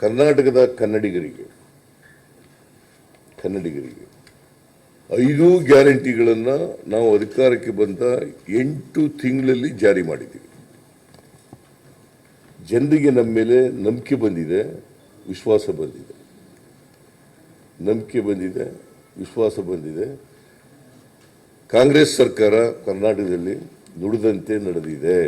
ಕರ್ನಾಟಕದ ಕನ್ನಡಿಗರಿಗೆ ಕನ್ನಡಿಗರಿಗೆ ಐದು ಗ್ಯಾರಂಟಿಗಳನ್ನು ನಾವು ಅಧಿಕಾರಕ್ಕೆ ಬಂದ ಎಂಟು ತಿಂಗಳಲ್ಲಿ ಜಾರಿ ಮಾಡಿದ್ದೀವಿ. ಜನರಿಗೆ ನಮ್ಮ ಮೇಲೆ ನಂಬಿಕೆ ಬಂದಿದೆ, ವಿಶ್ವಾಸ ಬಂದಿದೆ. ನಂಬಿಕೆ ಬಂದಿದೆ, ವಿಶ್ವಾಸ ಬಂದಿದೆ. ಕಾಂಗ್ರೆಸ್ ಸರ್ಕಾರ ಕರ್ನಾಟಕದಲ್ಲಿ ನುಡಿದಂತೆ ನಡೆದಿದೆ,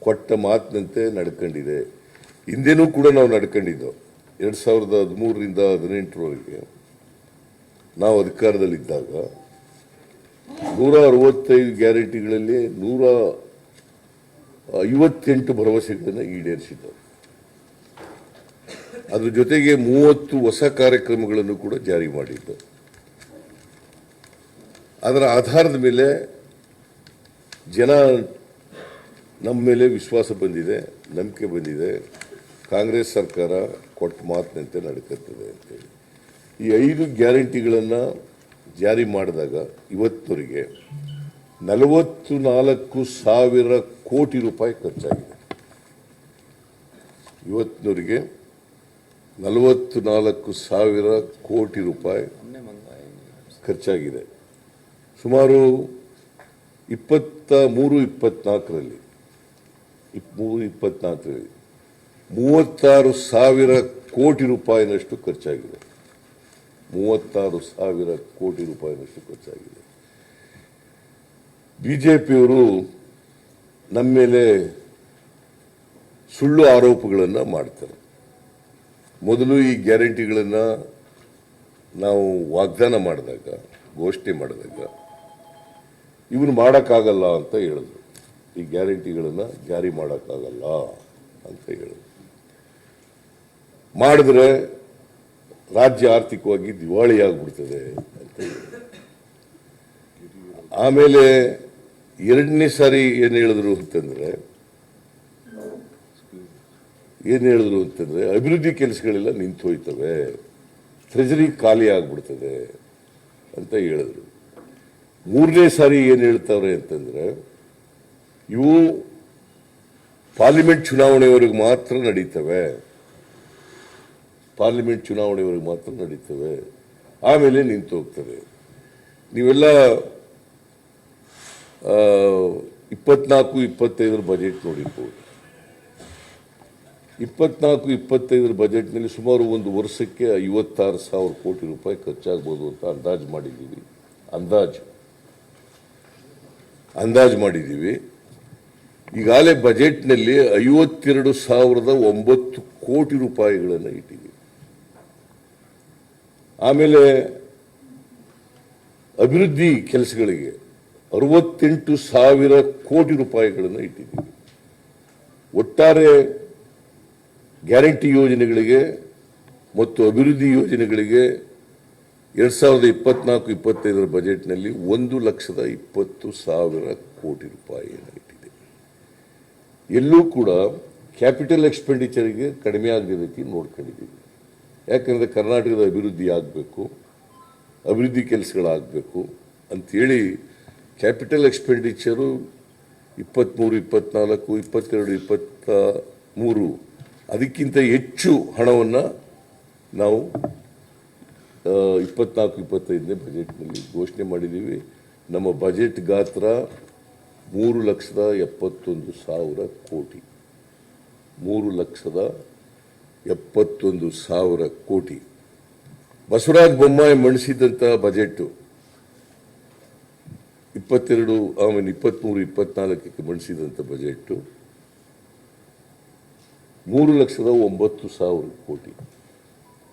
ಕೊಟ್ಟ ಮಾತಿನಂತೆ ನಡ್ಕೊಂಡಿದೆ. ಹಿಂದೆನೂ ಕೂಡ ನಾವು ನಡ್ಕೊಂಡಿದ್ದೋ. ಎರಡು ಸಾವಿರದ ಹದಿಮೂರರಿಂದ ಹದಿನೆಂಟರವರೆಗೆ ನಾವು ಅಧಿಕಾರದಲ್ಲಿದ್ದಾಗ ನೂರ ಅರವತ್ತೈದು ಗ್ಯಾರಂಟಿಗಳಲ್ಲಿ ನೂರ ಐವತ್ತೆಂಟು ಭರವಸೆಗಳನ್ನು ಈಡೇರಿಸಿದ್ದವು. ಅದ್ರ ಜೊತೆಗೆ ಮೂವತ್ತು ಹೊಸ ಕಾರ್ಯಕ್ರಮಗಳನ್ನು ಕೂಡ ಜಾರಿ ಮಾಡಿದ್ದು. ಅದರ ಆಧಾರದ ಮೇಲೆ ಜನ ನಮ್ಮ ಮೇಲೆ ವಿಶ್ವಾಸ ಬಂದಿದೆ, ನಂಬಿಕೆ ಬಂದಿದೆ. ಕಾಂಗ್ರೆಸ್ ಸರ್ಕಾರ ಕೊಟ್ಟ ಮಾತಿನಂತೆ ನಡ್ಕತ್ತದೆ ಅಂತೇಳಿ. ಈ ಐದು ಗ್ಯಾರಂಟಿಗಳನ್ನು ಜಾರಿ ಮಾಡಿದಾಗ ಇವತ್ತವರೆಗೆ ನಲವತ್ತು ನಾಲ್ಕು ಸಾವಿರ ಕೋಟಿ ರೂಪಾಯಿ ಖರ್ಚಾಗಿದೆ. ಇವತ್ತಿನವರಿಗೆ ನಲವತ್ತು ನಾಲ್ಕು ಸಾವಿರ ಕೋಟಿ ರೂಪಾಯಿ ಖರ್ಚಾಗಿದೆ. ಸುಮಾರು ಇಪ್ಪತ್ತ ಮೂರು ಇಪ್ಪತ್ನಾಲ್ಕರಲ್ಲಿ ಮೂರು ಇಪ್ಪತ್ನಾಲ್ಕರಲ್ಲಿ ಮೂವತ್ತಾರು ಸಾವಿರ ಕೋಟಿ ರೂಪಾಯಿನಷ್ಟು ಖರ್ಚಾಗಿದೆ. ಮೂವತ್ತಾರು ಸಾವಿರ ಕೋಟಿ ರೂಪಾಯಿನಷ್ಟು ಖರ್ಚಾಗಿದೆ. ಬಿಜೆಪಿಯವರು ನಮ್ಮ ಮೇಲೆ ಸುಳ್ಳು ಆರೋಪಗಳನ್ನು ಮಾಡ್ತಾರೆ. ಮೊದಲು ಈ ಗ್ಯಾರಂಟಿಗಳನ್ನು ನಾವು ವಾಗ್ದಾನ ಮಾಡಿದಾಗ, ಘೋಷಣೆ ಮಾಡಿದಾಗ ಇವನು ಮಾಡೋಕ್ಕಾಗಲ್ಲ ಅಂತ ಹೇಳಿದ್ರು. ಈ ಗ್ಯಾರಂಟಿಗಳನ್ನು ಜಾರಿ ಮಾಡೋಕ್ಕಾಗಲ್ಲ ಅಂತ ಹೇಳಿದ್ರು. ಮಾಡಿದ್ರೆ ರಾಜ್ಯ ಆರ್ಥಿಕವಾಗಿ ದಿವಾಳಿಯಾಗ್ಬಿಡ್ತದೆ ಅಂತ ಹೇಳಿದ್ರು ಆಮೇಲೆ ಎರಡನೇ ಸಾರಿ ಏನು ಹೇಳಿದ್ರು ಅಂತಂದ್ರೆ, ಏನು ಹೇಳಿದ್ರು ಅಂತಂದ್ರೆ, ಅಭಿವೃದ್ಧಿ ಕೆಲಸಗಳೆಲ್ಲ ನಿಂತು ಹೋಯ್ತವೆ ಟ್ರೆಜರಿ ಖಾಲಿ ಆಗ್ಬಿಡ್ತದೆ ಅಂತ ಹೇಳಿದ್ರು. ಮೂರನೇ ಸಾರಿ ಏನು ಹೇಳ್ತಾವ್ರೆ ಅಂತಂದ್ರೆ, ಇವು ಪಾರ್ಲಿಮೆಂಟ್ ಚುನಾವಣೆವರೆಗೆ ಮಾತ್ರ ನಡೀತವೆ. ಪಾರ್ಲಿಮೆಂಟ್ ಚುನಾವಣೆವರೆಗೆ ಮಾತ್ರ ನಡೀತವೆ. ಆಮೇಲೆ ನಿಂತು ಹೋಗ್ತದೆ. ನೀವೆಲ್ಲ ಇಪ್ಪತ್ನಾಲ್ಕು, ಇಪ್ಪತ್ತೈದರ ಬಜೆಟ್ ನೋಡಿರ್ಬೋದು. ಇಪ್ಪತ್ನಾಲ್ಕು, ಇಪ್ಪತ್ತೈದರ ಬಜೆಟ್ನಲ್ಲಿ ಸುಮಾರು ಒಂದು ವರ್ಷಕ್ಕೆ ಐವತ್ತಾರು ಸಾವಿರ ಕೋಟಿ ರೂಪಾಯಿ ಖರ್ಚಾಗ್ಬೋದು ಅಂತ ಅಂದಾಜು ಮಾಡಿದ್ದೀವಿ. ಅಂದಾಜು. ಅಂದಾಜು ಮಾಡಿದ್ದೀವಿ. ಈಗಾಗಲೇ ಬಜೆಟ್ನಲ್ಲಿ ಐವತ್ತೆರಡು ಸಾವಿರದ ಒಂಬತ್ತು ಕೋಟಿ ರೂಪಾಯಿಗಳನ್ನು ಇಟ್ಟಿದ್ದೀವಿ. ಆಮೇಲೆ ಅಭಿವೃದ್ಧಿ ಕೆಲಸಗಳಿಗೆ ಅರವತ್ತೆಂಟು ಸಾವಿರ ಕೋಟಿ ರೂಪಾಯಿಗಳನ್ನು ಇಟ್ಟಿದ್ದೀವಿ. ಒಟ್ಟಾರೆ ಗ್ಯಾರಂಟಿ ಯೋಜನೆಗಳಿಗೆ ಮತ್ತು ಅಭಿವೃದ್ಧಿ ಯೋಜನೆಗಳಿಗೆ ಎರಡು ಸಾವಿರದ ಇಪ್ಪತ್ನಾಲ್ಕು, ಇಪ್ಪತ್ತೈದರ ಬಜೆಟ್ನಲ್ಲಿ ಒಂದು ಲಕ್ಷದ ಇಪ್ಪತ್ತು ಸಾವಿರ ಕೋಟಿ ರೂಪಾಯಿಯನ್ನು ಇಟ್ಟಿದೆ ಎಲ್ಲೂ ಕೂಡ ಕ್ಯಾಪಿಟಲ್ ಎಕ್ಸ್ಪೆಂಡಿಚರ್ಗೆ ಕಡಿಮೆ ಆಗದ ರೀತಿ ನೋಡ್ಕೊಂಡಿದ್ದೀವಿ. ಯಾಕಂದರೆ ಕರ್ನಾಟಕದ ಅಭಿವೃದ್ಧಿ ಆಗಬೇಕು, ಅಭಿವೃದ್ಧಿ ಕೆಲಸಗಳಾಗಬೇಕು ಅಂಥೇಳಿ ಕ್ಯಾಪಿಟಲ್ ಎಕ್ಸ್ಪೆಂಡಿಚರು ಇಪ್ಪತ್ತ್ಮೂರು ಇಪ್ಪತ್ನಾಲ್ಕು, ಇಪ್ಪತ್ತೆರಡು ಇಪ್ಪತ್ತ ಮೂರು ಅದಕ್ಕಿಂತ ಹೆಚ್ಚು ಹಣವನ್ನು ನಾವು ಇಪ್ಪತ್ನಾಲ್ಕು ಇಪ್ಪತ್ತೈದನೇ ಬಜೆಟ್ನಲ್ಲಿ ಘೋಷಣೆ ಮಾಡಿದ್ದೀವಿ. ನಮ್ಮ ಬಜೆಟ್ ಗಾತ್ರ ಮೂರು ಲಕ್ಷದ ಎಪ್ಪತ್ತೊಂದು ಸಾವಿರ ಕೋಟಿ. ಮೂರು ಲಕ್ಷದ ಎಪ್ಪತ್ತೊಂದು ಸಾವಿರ ಕೋಟಿ. ಬಸವರಾಜ ಬೊಮ್ಮಾಯಿ ಮಂಡಿಸಿದಂತಹ ಬಜೆಟ್ ಇಪ್ಪತ್ತೆರಡು, ಆಮೇಲೆ ಇಪ್ಪತ್ತ್ಮೂರು ಇಪ್ಪತ್ನಾಲ್ಕಕ್ಕೆ ಮಂಡಿಸಿದಂಥ ಬಜೆಟ್ಟು ಮೂರು ಲಕ್ಷದ ಒಂಬತ್ತು ಸಾವಿರ ಕೋಟಿ.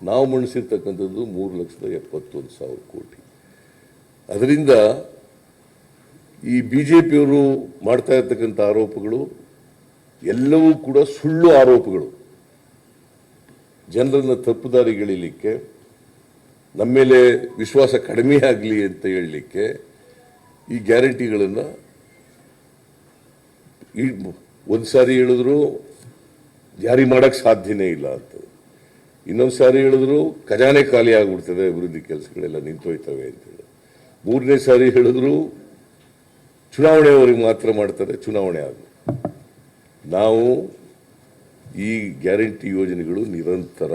ನಾವು ಮಂಡಿಸಿರ್ತಕ್ಕಂಥದ್ದು ಮೂರು ಲಕ್ಷದ ಎಪ್ಪತ್ತೊಂದು ಸಾವಿರ ಕೋಟಿ. ಅದರಿಂದ ಈ ಬಿ ಜೆ ಪಿಯವರು ಮಾಡ್ತಾ ಇರ್ತಕ್ಕಂಥ ಆರೋಪಗಳು ಎಲ್ಲವೂ ಕೂಡ ಸುಳ್ಳು ಆರೋಪಗಳು. ಜನರನ್ನು ತಪ್ಪುದಾರಿಗಳಿಲಿಕ್ಕೆ ನಮ್ಮ ಮೇಲೆ ವಿಶ್ವಾಸ ಕಡಿಮೆ ಆಗಲಿ ಅಂತ ಹೇಳಲಿಕ್ಕೆ ಈ ಗ್ಯಾರಂಟಿಗಳನ್ನು ಒಂದು ಸಾರಿ ಹೇಳಿದ್ರು ಜಾರಿ ಮಾಡೋಕ್ಕೆ ಸಾಧ್ಯನೇ ಇಲ್ಲ ಅಂತ. ಇನ್ನೊಂದು ಸಾರಿ ಹೇಳಿದ್ರು ಖಜಾನೆ ಖಾಲಿ ಆಗಿಬಿಡ್ತದೆ, ಅಭಿವೃದ್ಧಿ ಕೆಲಸಗಳೆಲ್ಲ ನಿಂತೋಯ್ತವೆ ಅಂತೇಳಿ ಮೂರನೇ ಸಾರಿ ಹೇಳಿದ್ರು ಚುನಾವಣೆಯವರಿಗೆ ಮಾತ್ರ ಮಾಡ್ತಾರೆ, ಚುನಾವಣೆ ಆದ ನಾವು ಈ ಗ್ಯಾರಂಟಿ ಯೋಜನೆಗಳು ನಿರಂತರ